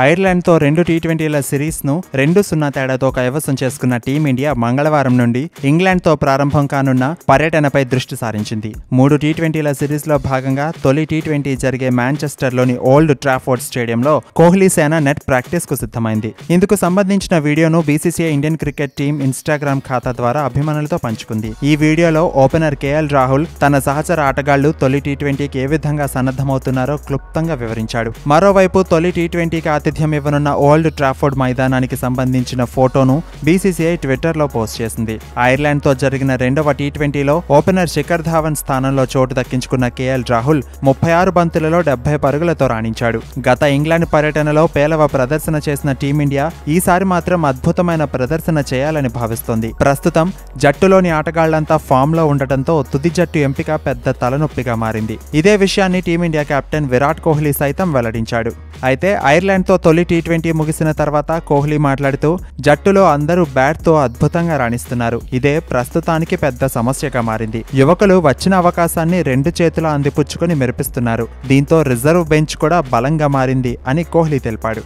ఐర్లాండ్తో రెండు టీ ట్వంటీల సిరీస్ను రెండు సున్నా తేడాతో కైవసం చేసుకున్న టీమిండియా మంగళవారం నుండి ఇంగ్లాండ్తో ప్రారంభం కానున్న పర్యటనపై దృష్టి సారించింది. మూడు టీ ట్వంటీల సిరీస్లో భాగంగా తొలి టీ ట్వంటీ జరిగే మాంచెస్టర్లోని ఓల్డ్ ట్రాఫోర్డ్ స్టేడియంలో కోహ్లీ సేన నెట్ ప్రాక్టీస్కు సిద్ధమైంది. ఇందుకు సంబంధించిన వీడియోను BCCI Indian cricket team Instagram ఖాతా ద్వారా అభిమానులతో పంచుకుంది. ఈ వీడియోలో ఓపెనర్ కేఎల్ రాహుల్ తన సహచర ఆటగాళ్ళు తొలి టీ ట్వంటీకి ఏ విధంగా సన్నద్ధమవుతున్నారో క్లుప్తంగా వివరించాడు. మరోవైపు తొలి టీ ట్వంటీకి ఆతిథ్యం ఇవ్వనున్న ఓల్డ్ ట్రాఫోర్డ్ మైదానానికి సంబంధించిన ఫోటోను బీసీసీఐ ట్విట్టర్లో పోస్ట్ చేసింది. ఐర్లాండ్తో జరిగిన రెండవ టీ ట్వంటీలో ఓపెనర్ శిఖర్ ధావన్ స్థానంలో చోటు దక్కించుకున్న కేఎల్ రాహుల్ ముప్పై ఆరు బంతులలో డెబ్బై పరుగులతో రాణించాడు. గత ఇంగ్లాండ్ పర్యటనలో పేలవ ప్రదర్శన చేసిన టీమిండియా ఈసారి మాత్రం అద్భుతమైన ప్రదర్శన చేయాలని భావిస్తోంది. ప్రస్తుతం జట్టులోని ఆటగాళ్ళంతా ఫామ్లో ఉండటంతో తుది జట్టు ఎంపిక పెద్ద తలనొప్పిగా మారింది. ఇదే విషయాన్ని టీమిండియా కెప్టెన్ విరాట్ కోహ్లీ సైతం వెల్లడించాడు. అయితే ఐర్లాండ్తో తొలి టీ ట్వంటీ ముగిసిన తర్వాత కోహ్లీ మాట్లాడుతూ జట్టులో అందరూ బ్యాట్తో అద్భుతంగా రాణిస్తున్నారు ఇదే ప్రస్తుతానికి పెద్ద సమస్యగా మారింది యువకులు వచ్చిన అవకాశాన్ని రెండు చేతుల అందిపుచ్చుకొని మెరిపిస్తున్నారు దీంతో రిజర్వ్ బెంచ్ కూడా బలంగా మారింది అని కోహ్లీ తెలిపాడు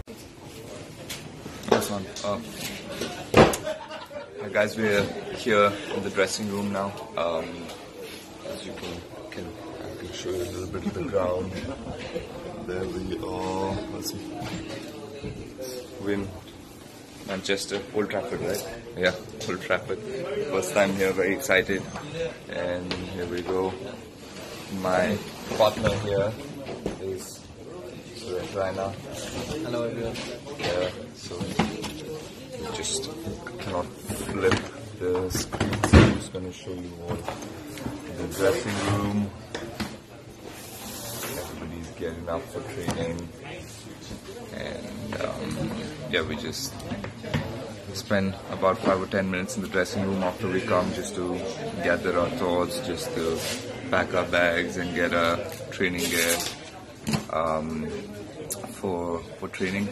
um, guys, we're here in the dressing room now. Um, as you can, can, I can show you a little bit of the ground. There we are. Win Manchester, Old Trafford, right? Yeah, Old Trafford. First time here, very excited. And here we go. My partner here is Suresh Raina. Hello everyone. Yeah, so we just cannot flip the screen. So I'm just going to show you all the dressing room. Up for training, and um, yeah, we just spend about five or ten minutes in the dressing room after we come just to gather our thoughts, just to pack our bags and get our training gear um, for for training.